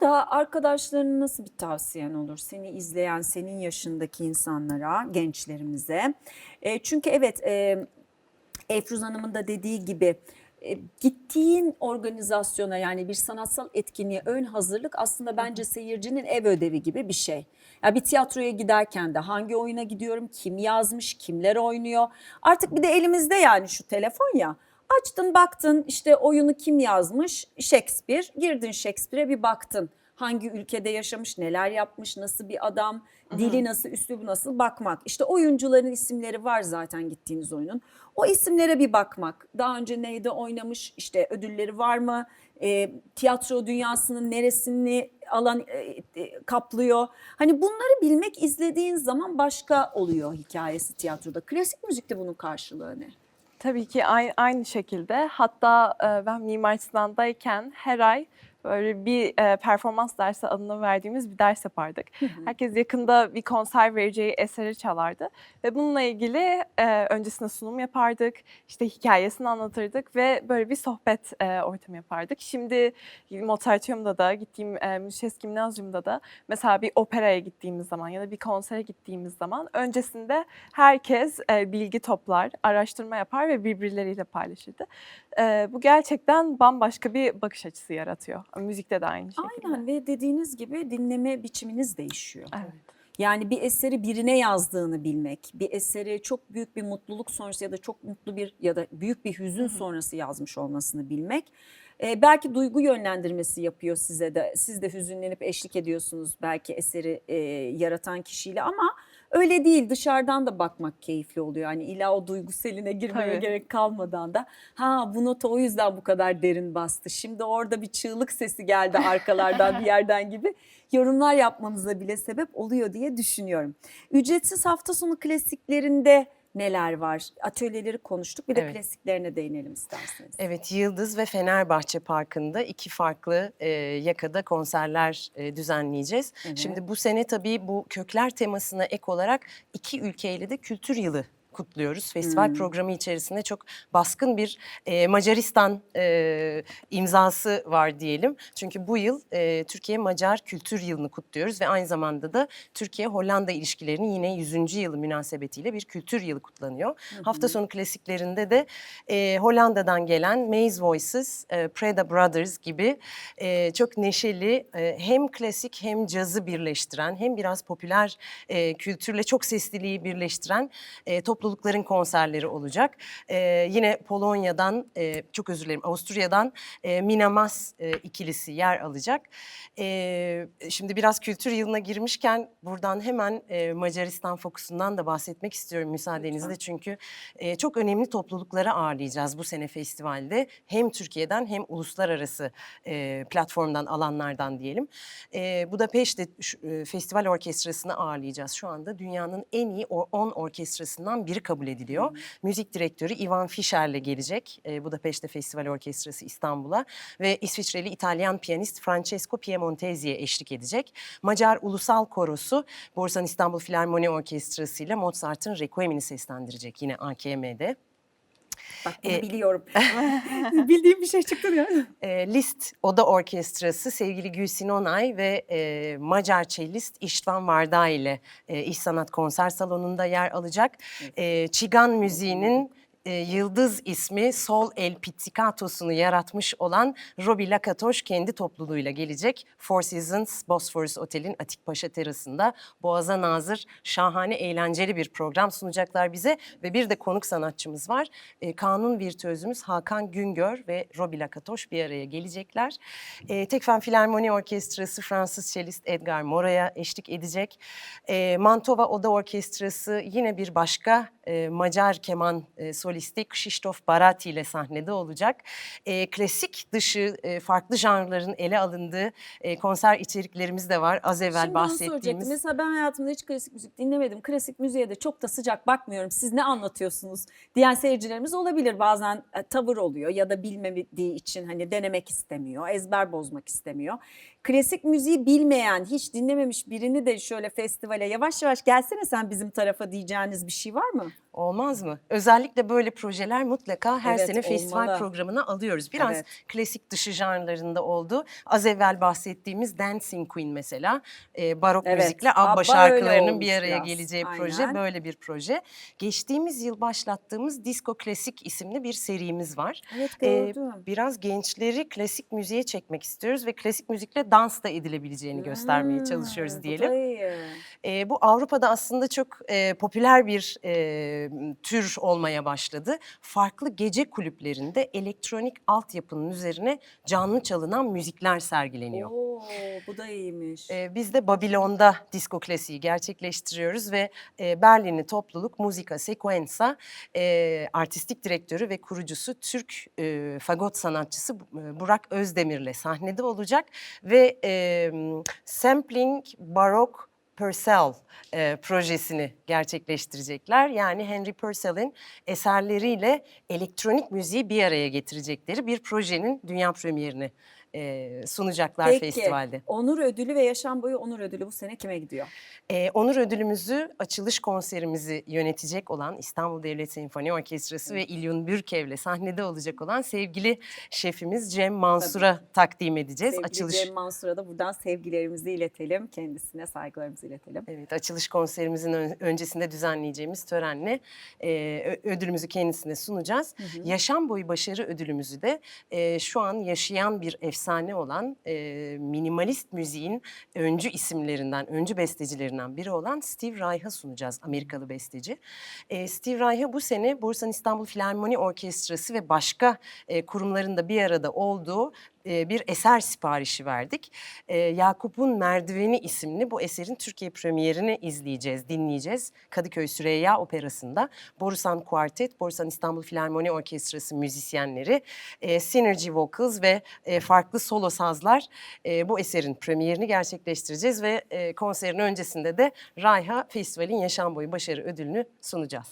Burada arkadaşlarına nasıl bir tavsiyen olur? Seni izleyen, senin yaşındaki insanlara, gençlerimize. E, çünkü evet e, Efruz Hanım'ın da dediği gibi e, gittiğin organizasyona yani bir sanatsal etkinliğe ön hazırlık aslında bence seyircinin ev ödevi gibi bir şey. Ya bir tiyatroya giderken de hangi oyuna gidiyorum, kim yazmış, kimler oynuyor. Artık bir de elimizde yani şu telefon ya. Açtın baktın işte oyunu kim yazmış? Shakespeare. Girdin Shakespeare'e bir baktın. Hangi ülkede yaşamış, neler yapmış, nasıl bir adam, dili nasıl, üslubu nasıl bakmak. İşte oyuncuların isimleri var zaten gittiğiniz oyunun. O isimlere bir bakmak. Daha önce neyde oynamış, işte ödülleri var mı? E, tiyatro dünyasının neresini alan e, e, kaplıyor. Hani bunları bilmek izlediğin zaman başka oluyor hikayesi tiyatroda. Klasik müzikte bunun karşılığı ne? Tabii ki aynı, şekilde. Hatta ben Mimar Sinan'dayken her ay böyle bir e, performans dersi adını verdiğimiz bir ders yapardık. Herkes yakında bir konser vereceği eseri çalardı ve bununla ilgili e, öncesinde sunum yapardık, işte hikayesini anlatırdık ve böyle bir sohbet e, ortamı yapardık. Şimdi Mozarteum'da da gittiğim e, Münşes Gimnazyum'da da mesela bir operaya gittiğimiz zaman ya da bir konsere gittiğimiz zaman öncesinde herkes e, bilgi toplar, araştırma yapar ve birbirleriyle paylaşırdı. E, bu gerçekten bambaşka bir bakış açısı yaratıyor. Müzikte de aynı şekilde. Aynen ve dediğiniz gibi dinleme biçiminiz değişiyor. Evet. Yani bir eseri birine yazdığını bilmek, bir eseri çok büyük bir mutluluk sonrası ya da çok mutlu bir ya da büyük bir hüzün sonrası yazmış olmasını bilmek. Ee, belki duygu yönlendirmesi yapıyor size de. Siz de hüzünlenip eşlik ediyorsunuz belki eseri e, yaratan kişiyle ama öyle değil. Dışarıdan da bakmak keyifli oluyor. Hani illa o duyguseline girmeye Tabii. gerek kalmadan da ha bu nota o yüzden bu kadar derin bastı. Şimdi orada bir çığlık sesi geldi arkalardan bir yerden gibi yorumlar yapmanıza bile sebep oluyor diye düşünüyorum. Ücretsiz hafta sonu klasiklerinde neler var? Atölyeleri konuştuk. Bir de Evet. klasiklerine değinelim isterseniz. Evet, Yıldız ve Fenerbahçe Parkı'nda iki farklı e, yakada konserler e, düzenleyeceğiz. Evet. Şimdi bu sene tabii bu kökler temasına ek olarak iki ülkeyle de kültür yılı kutluyoruz. Festival Hmm. programı içerisinde çok baskın bir e, Macaristan e, imzası var diyelim. Çünkü bu yıl e, Türkiye-Macar Kültür Yılı'nı kutluyoruz ve aynı zamanda da Türkiye-Hollanda ilişkilerinin yine 100. yılı münasebetiyle bir kültür yılı kutlanıyor. Hafta sonu klasiklerinde de e, Hollanda'dan gelen Maze Voices, e, Preda Brothers gibi e, çok neşeli e, hem klasik hem cazı birleştiren hem biraz popüler e, kültürle çok sesliliği birleştiren e, toplulukların konserleri olacak. E, yine Polonya'dan, e, çok özür dilerim Avusturya'dan e, Minamas e, ikilisi yer alacak. E, şimdi biraz kültür yılına girmişken buradan hemen e, Macaristan fokusundan da bahsetmek istiyorum müsaadenizle. Çünkü e, çok önemli toplulukları ağırlayacağız bu sene festivalde. Hem Türkiye'den hem uluslararası e, platformdan alanlardan diyelim. E, Budapeşte e, Festival Orkestrası'nı ağırlayacağız. Şu anda dünyanın en iyi 10 orkestrasından biri kabul ediliyor. Müzik direktörü Ivan Fischer'le gelecek e, Budapeşte Festival Orkestrası İstanbul'a ve İsviçreli İtalyan piyanist Francesco Piemontesi'ye eşlik edecek. Macar Ulusal Korosu Borsan İstanbul Filarmoni Orkestrası ile Mozart'ın Requiem'ini seslendirecek yine AKM'de. Bak bunu E, biliyorum. Bildiğim bir şey çıktı ya. E, List Oda Orkestrası sevgili Gülsin Onay ve e, Macar cellist İştvan Varda ile e, İş Sanat Konser Salonu'nda yer alacak. E, Çigan müziğinin e, yıldız ismi Sol El Pizzicato'sunu yaratmış olan Robi Lakatoş kendi topluluğuyla gelecek. Four Seasons Bosphorus Otel'in Atikpaşa terasında Boğaz'a nazır şahane eğlenceli bir program sunacaklar bize. Ve bir de konuk sanatçımız var. E, kanun virtüözümüz Hakan Güngör ve Robi Lakatoş bir araya gelecekler. E, Tekfen Filarmoni Orkestrası Fransız cellist Edgar Mora'ya eşlik edecek. E, Mantova Oda Orkestrası yine bir başka e, Macar keman e, solisti Krzysztof Barati ile sahnede olacak. E, klasik dışı e, farklı janrların ele alındığı e, konser içeriklerimiz de var. Az evvel Şimdi bahsettiğimiz. Mesela ben hayatımda hiç klasik müzik dinlemedim. Klasik müziğe de çok da sıcak bakmıyorum. Siz ne anlatıyorsunuz diyen seyircilerimiz olabilir. Bazen e, tavır oluyor ya da bilmediği için hani denemek istemiyor, ezber bozmak istemiyor. klasik müziği bilmeyen, hiç dinlememiş birini de şöyle festivale yavaş yavaş gelsene sen bizim tarafa diyeceğiniz bir şey var mı? Olmaz mı? Özellikle böyle projeler mutlaka her Evet, sene festival olmalı. programına alıyoruz. Biraz Evet. klasik dışı janrlarında oldu. Az evvel bahsettiğimiz Dancing Queen mesela e, barok Evet, müzikle Abba ABBA şarkılarının bir araya biraz, geleceği aynen. proje böyle bir proje. Geçtiğimiz yıl başlattığımız Disco Klasik isimli bir serimiz var. Evet gördüm. biraz gençleri klasik müziğe çekmek istiyoruz ve klasik müzikle dans da edilebileceğini göstermeye Hmm, çalışıyoruz bu diyelim. iyi. E, bu Avrupa'da aslında çok e, popüler bir e, tür olmaya başladı. Farklı gece kulüplerinde elektronik altyapının üzerine canlı çalınan müzikler sergileniyor. Oo, bu da iyiymiş. E, biz de Babilon'da disco klasiği gerçekleştiriyoruz ve e, Berlinli topluluk Musica Sequenza e, artistik direktörü ve kurucusu Türk e, fagot sanatçısı Burak Özdemir'le sahnede olacak ve e, Sampling Barok Purcell e, projesini gerçekleştirecekler. Yani Henry Purcell'in eserleriyle elektronik müziği bir araya getirecekleri bir projenin dünya premierini e, sunacaklar Peki, festivalde. onur ödülü ve yaşam boyu onur ödülü bu sene kime gidiyor? Ee, onur ödülümüzü açılış konserimizi yönetecek olan İstanbul Devlet Senfoni Orkestrası ve İlyun Bürkev'le sahnede olacak olan sevgili şefimiz Cem Mansur'a takdim edeceğiz. Sevgili açılış Cem Mansur'a da buradan sevgilerimizi iletelim. Kendisine saygılarımızı iletelim. Evet, açılış konserimizin ön- öncesinde düzenleyeceğimiz törenle e, ödülümüzü kendisine sunacağız. Yaşam boyu başarı ödülümüzü de e, şu an yaşayan bir efsane olan e, minimalist müziğin öncü isimlerinden, öncü bestecilerinden biri olan Steve Reich'a sunacağız, Amerikalı besteci. E, Steve Reich'a bu sene Bursa İstanbul Filarmoni Orkestrası ve başka e, kurumların da bir arada olduğu e, bir eser siparişi verdik. E, Yakup'un Merdiveni isimli bu eserin Türkiye premierini izleyeceğiz, dinleyeceğiz. Kadıköy Süreyya Operası'nda Borusan Kuartet, Borusan İstanbul Filarmoni Orkestrası müzisyenleri, e, Synergy Vocals ve e, farklı solo sazlar e, bu eserin premierini gerçekleştireceğiz ve e, konserin öncesinde de Rayha Festival'in Yaşam Boyu Başarı Ödülünü sunacağız.